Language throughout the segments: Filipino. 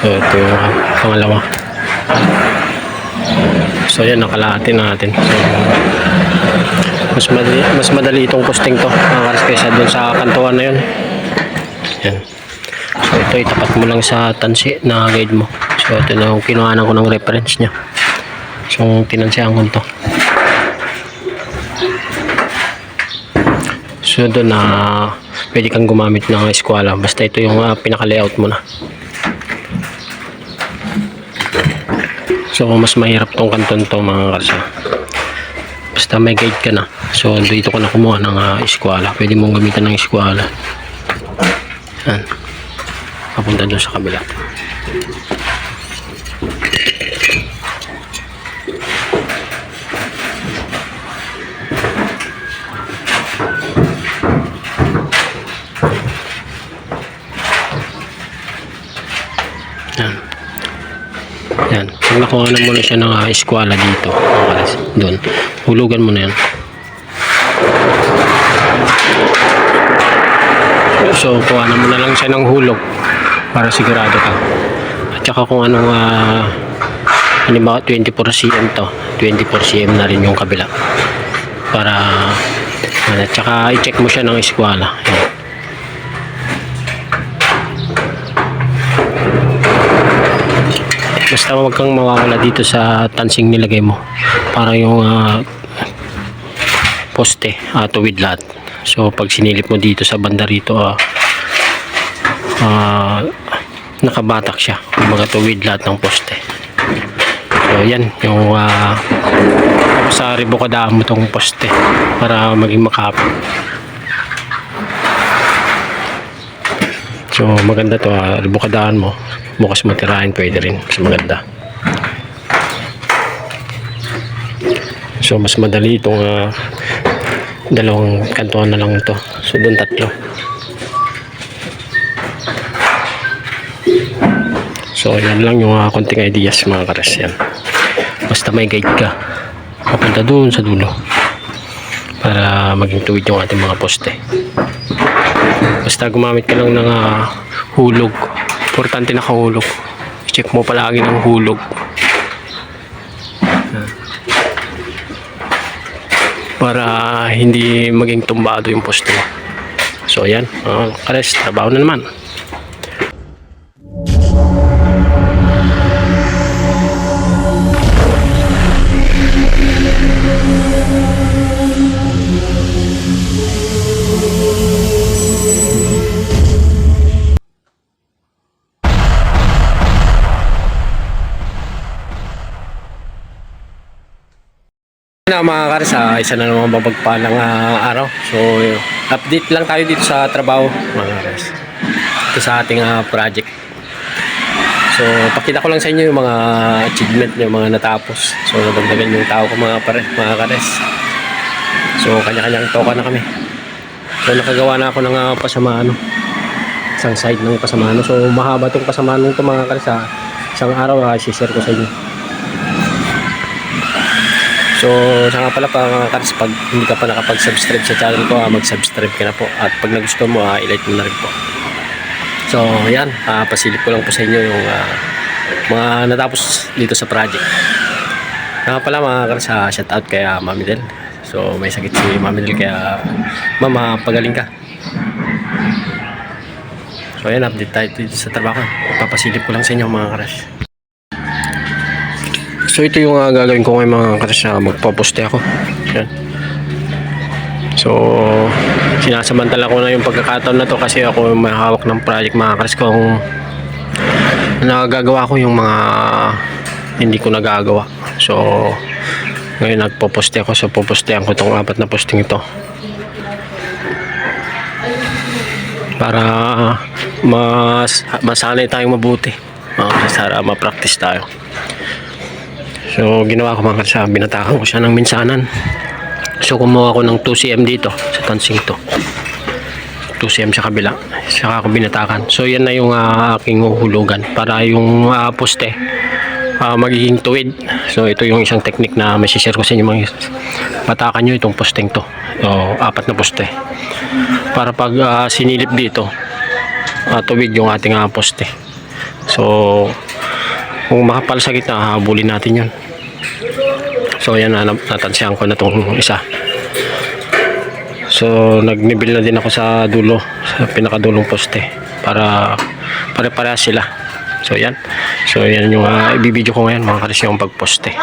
So ito yung pangalawa. So yan, nakalahati na natin. So, mas madali, mas madali itong posting to mga karas kaysa dun sa kantuan na yun. Yan. So ito itapat mo lang sa tansi na guide mo. So ito na yung kinuhanan ko ng reference niya. So tinansihan ko to. So doon na pwede kang gumamit ng eskwala. Basta ito yung ah, pinaka-layout mo na. So mas mahirap tong kanton to mga karsa. Basta may guide ka na. So dito ka na kumuha ng ah, eskwala. Pwede mong gamitan ng eskwala. Yan. Papunta doon sa kabila. Pag nakuha na mo na siya ng uh, eskwala dito, doon, hulugan mo na yan. So, kuha na mo na lang siya ng hulog para sigurado ka. At saka kung anong, uh, halimbawa 24 cm to, 24 cm na rin yung kabila. Para, uh, at saka i-check mo siya ng eskwala. Yan. Basta huwag kang mawawala dito sa tansing nilagay mo. Para yung ah, poste uh, tuwid lahat. So pag sinilip mo dito sa banda rito ah, ah, nakabatak siya. Mga tuwid lahat ng poste. So yan yung uh, sa rebukadaan mo tong poste para maging makapit. So maganda to ha, rebukadaan mo. Bukas mo tirahin pwede rin. Mas maganda. So mas madali itong ah, dalawang kantuan na lang ito. So doon tatlo. So yan lang yung uh, konting ideas mga karas yan. Basta may guide ka. Papunta doon sa dulo. Para maging tuwid yung ating mga poste. Basta gumamit ka lang ng ah, hulog. Importante nakahulog. I-check mo palagi ng hulog. Para hindi maging tumbado yung poste mo. So yan, uh, kares, trabaho na naman. Na mga kares, ah, isa na naman mapagpalang ah, araw. So, update lang tayo dito sa trabaho, mga kares. Ito sa ating ah, project. So, pakita ko lang sa inyo yung mga achievement nyo, mga natapos. So, nadagdagan yung tao ko mga, pare, mga kares. So, kanya-kanyang toka na kami. So, nakagawa na ako ng uh, pasamano. Isang side ng pasamano. So, mahaba tong pasamano ito mga kares. ah. Isang araw, uh, share ko sa inyo. So, sa nga pala pa mga kars, pag hindi ka pa nakapag-subscribe sa channel ko, ah, mag-subscribe ka na po. At pag nagustuhan mo, ah, i-like mo na rin po. So, yan. ah, pasilip ko lang po sa inyo yung ah, mga natapos dito sa project. Nga pala mga kars, ah, shout out kay ah, Mami Del. So, may sakit si Mami Del kaya Mama, pagaling ka. So, yan. Update tayo dito sa trabaho. Papasilip ko lang sa inyo mga kars. So ito yung uh, gagawin ko ngayon mga katas na magpaposte ako. Yan. So sinasamantala ko na yung pagkakataon na to kasi ako may hawak ng project mga katas kung nagagawa ko yung mga hindi ko nagagawa. So ngayon nagpoposte ako so popostehan ko tong apat na posting ito. Para mas masanay tayong mabuti. Uh, para ma-practice tayo. So, ginawa ko mga sa binatakan ko siya ng minsanan. So, kumuha ko ng 2cm dito sa tansing to. 2cm sa kabila. Saka ako binatakan. So, yan na yung ah, aking hulugan para yung ah, poste ah, magiging tuwid. So, ito yung isang technique na masishare ko sa inyo mga patakan nyo itong posting to. So, apat na poste. Para pag ah, sinilip dito, ah, tuwid yung ating ah, poste. So, kung makapal sa gitna, habulin natin yun. So, yan na, natansiyan ko na tong isa. So, nagnibil na din ako sa dulo, sa pinakadulong poste para pare-parehas sila. So, yan. So, yan yung uh, ibibideo ko ngayon, mga karis yung pagposte.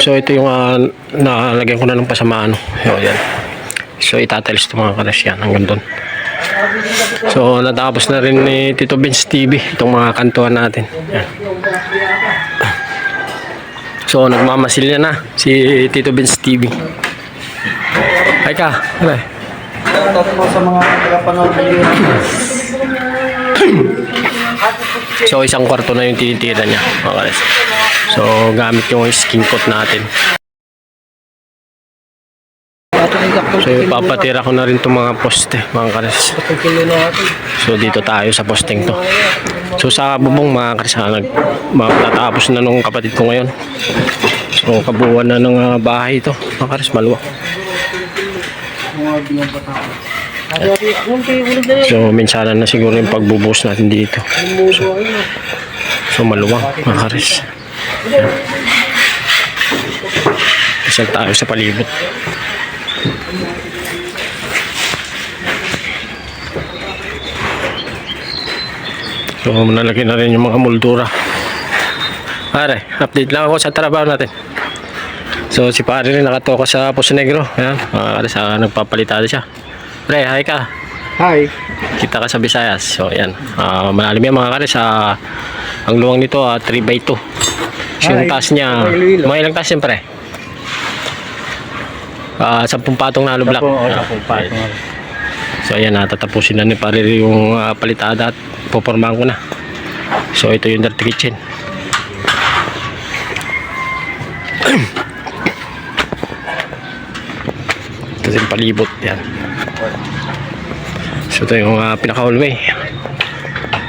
So, ito yung uh, nalagyan ko na ng pasamaan. So, yan. So, itatiles ito mga karis yan hanggang doon. So, natapos na rin ni Tito Vince TV itong mga kantuan natin. Yan. So, nagmamasil na si Tito Vince TV. Ay ka, ano. So isang kwarto na yung tinitira niya. Okay. So gamit yung skin coat natin. So ipapatira ko na rin itong mga poste mga kares. So dito tayo sa posting to. So sa bubong mga kares ha, nag, matatapos na nung kapatid ko ngayon. So kabuuan na ng ah, bahay ito mga kares maluwag. So minsan na siguro yung pagbubuhos natin dito. So, so maluwang mga kares. Isal tayo sa palibot. So nalagyan na rin yung mga moldura. Pare, update lang ako sa trabaho natin. So si pare rin nakatoka sa Puso Negro. Ayan, mga kares, ah, nagpapalitado siya. Pre, hi ka. Hi. Kita ka sa Visayas. So, yan. Ah, malalim yan mga kares. Ah, ang luwang nito, ah, 3 by 2 So, yung taas niya, mga ilang taas yan, pre? Ah, sampung patong na block. Sampung, Ah, sampung patong. okay. So, ayan, ah, tatapusin na ni pare yung ah, palitada at pupormahan ko na. So, ito yung dirty kitchen. Kasi palibot yan. So ito yung uh, pinaka-hallway.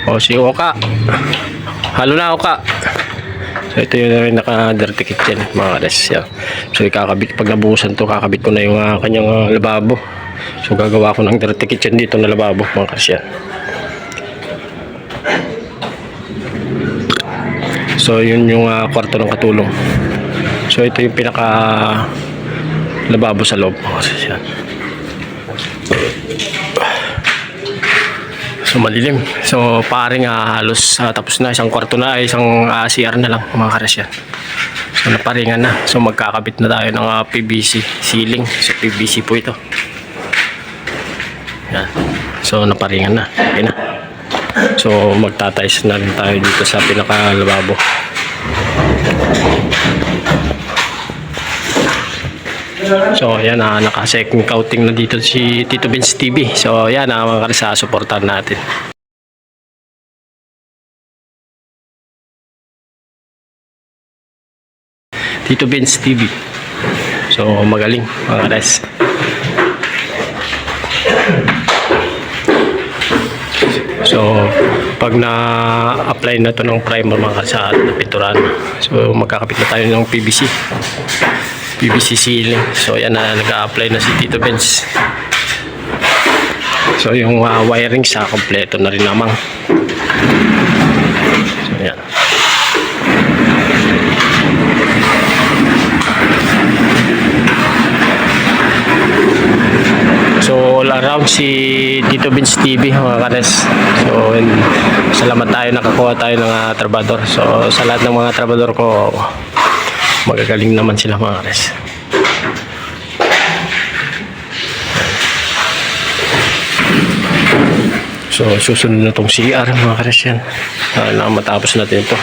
O si Oka. Halo na Oka. So ito yung rin naka-dirty kitchen mga kades. Yan. So ikakabit pag nabuhusan to kakabit ko na yung ah, kanyang ah, lababo. So gagawa ko ng dirty kitchen dito na lababo mga kades yan. So yun yung ah, kwarto ng katulong. So ito yung pinaka lababo sa loob kades yan. So malilim. So paring ah, halos ah, tapos na isang kwarto na isang ah, CR na lang mga kares yan. So naparingan na. So magkakabit na tayo ng ah, PVC ceiling. So PVC po ito. Yan. So naparingan na. Okay na. So magtatayos na rin tayo dito sa pinakalababo. So yan na naka-second coating na dito si Tito Vince TV. So yan na mga karisa supportan natin. Tito Vince TV. So magaling mga kares. So pag na-apply na to ng primer mga karisa at napinturahan. So magkakapit na tayo ng PVC. PVC ceiling. So yan na nag-a-apply na si Tito Benz. So yung uh, wiring sa kompleto na rin namang. So yan. All around si Tito Benz TV mga kares. So and, salamat tayo nakakuha tayo ng uh, trabador. So sa lahat ng mga trabador ko magagaling naman sila mga kares. So, susunod na tong CR mga kares yan. Uh, na matapos natin ito.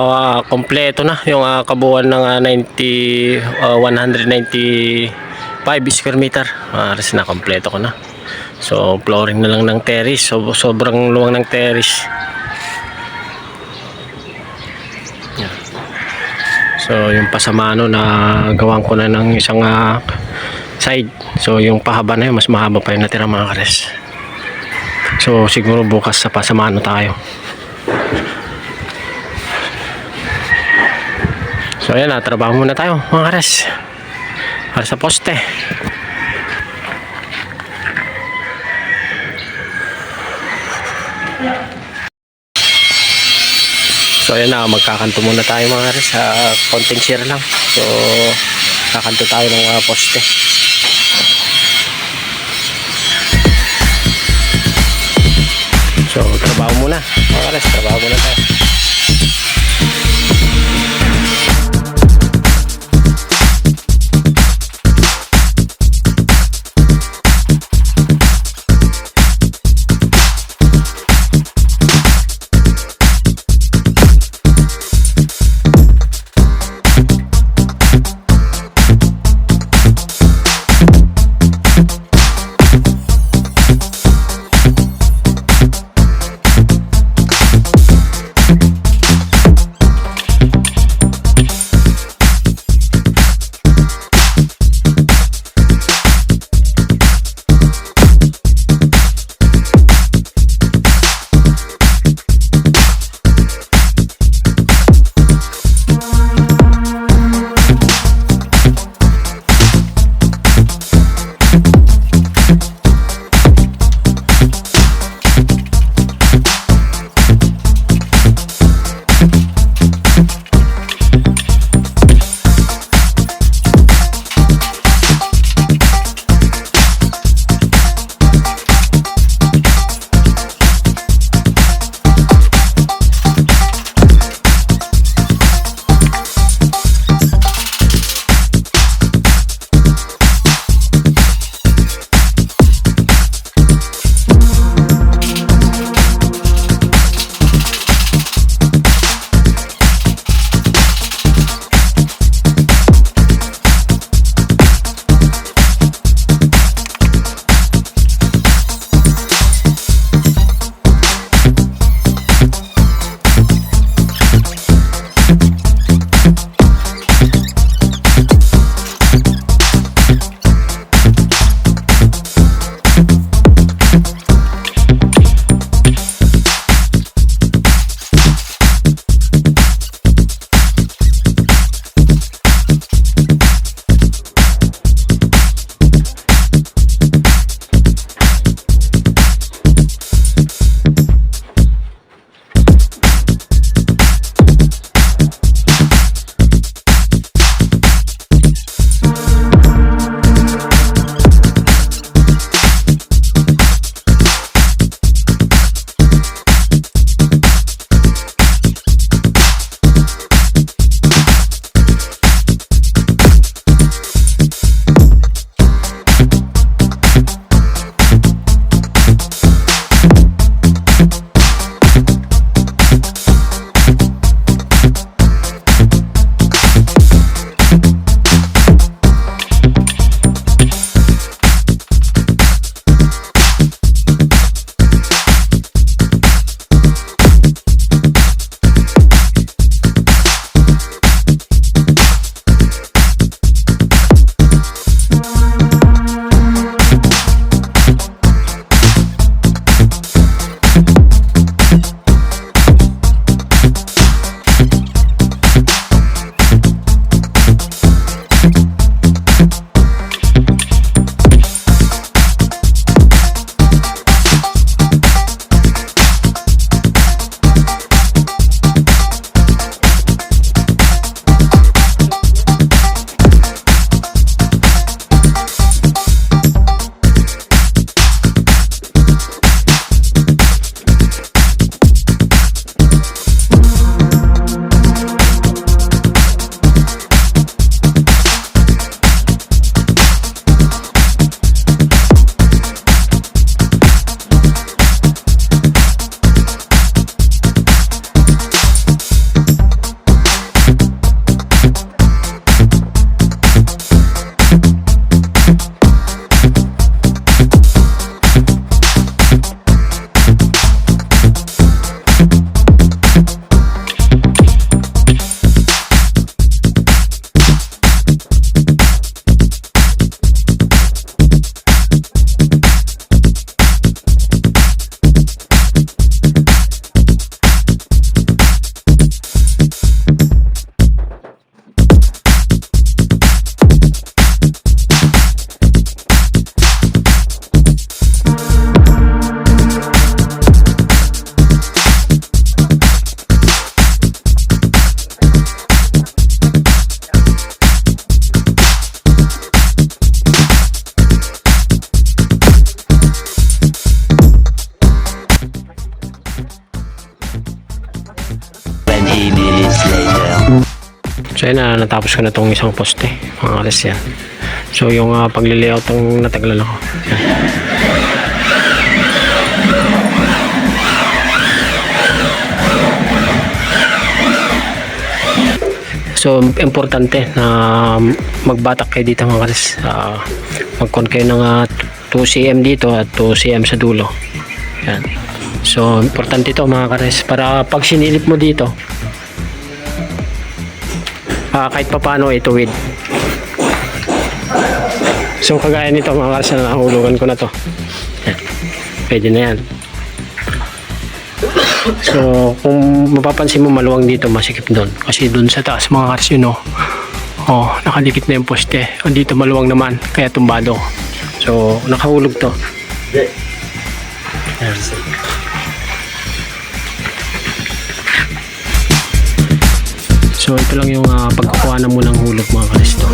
Ah, kompleto na yung ah, kabuuan ng ah, 90 ah, 195 square meter. Ah, res na kompleto ko na. So flooring na lang ng terrace. So sobrang luwang ng terrace. So yung pasamano na gawan ko na ng isang ah, side. So yung pahaba na yun, mas mahaba pa yung natira mga kares. So siguro bukas sa pasamano tayo. So ayan, natrabaho muna tayo mga kares. Para sa poste. So ayan na, magkakanto muna tayo mga kares sa konting share lang. So kakanto tayo ng mga poste. So trabaho muna mga kares, trabaho muna tayo. So yun na, natapos ko na tong isang poste. Mga alas yan. So yung uh, pagli-layout ang nataglan ako. Yan. So, importante na magbatak kayo dito mga kalis. Uh, magkon kayo ng ah, 2 cm dito at 2 cm sa dulo. Yan. So, importante ito mga kalis. Para pag sinilip mo dito, ah kahit papano ituwid. So, kagaya nito mga kalis na nahulugan ko na to. Yan. Pwede na yan. So, kung mapapansin mo maluwang dito, masikip doon. Kasi doon sa taas mga cars yun, oh. Oh, nakadikit na yung poste. Andito maluwang naman, kaya tumbado. So, nakahulog to. Ayan. So, ito lang yung uh, pagkukuha na mo ng hulog mga karisto.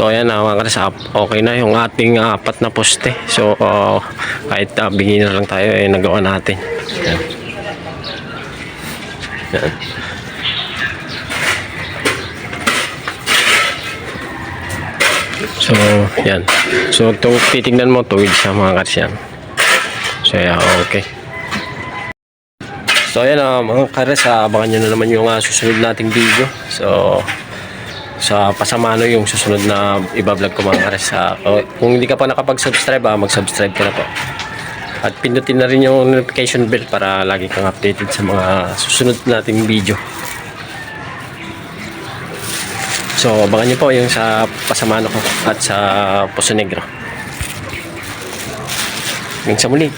So ayan na mga kares, ap- okay na yung ating ah, apat na poste. So ah, kahit uh, beginner lang tayo eh nagawa natin. Yan. Yan. So, yan. So, ito, titignan mo, tuwid siya mga kares yan. So, yeah, okay. So, ayan ah, mga kares, ah, abangan nyo na naman yung ah, susunod nating video. So, sa pasamano yung susunod na ibablog ko mga kares. O, kung hindi ka pa nakapag-subscribe, ah, mag-subscribe ka na po. At pindutin na rin yung notification bell para lagi kang updated sa mga susunod nating video. So, abangan nyo po yung sa pasamano ko at sa Poso Negro. Hanggang sa muli.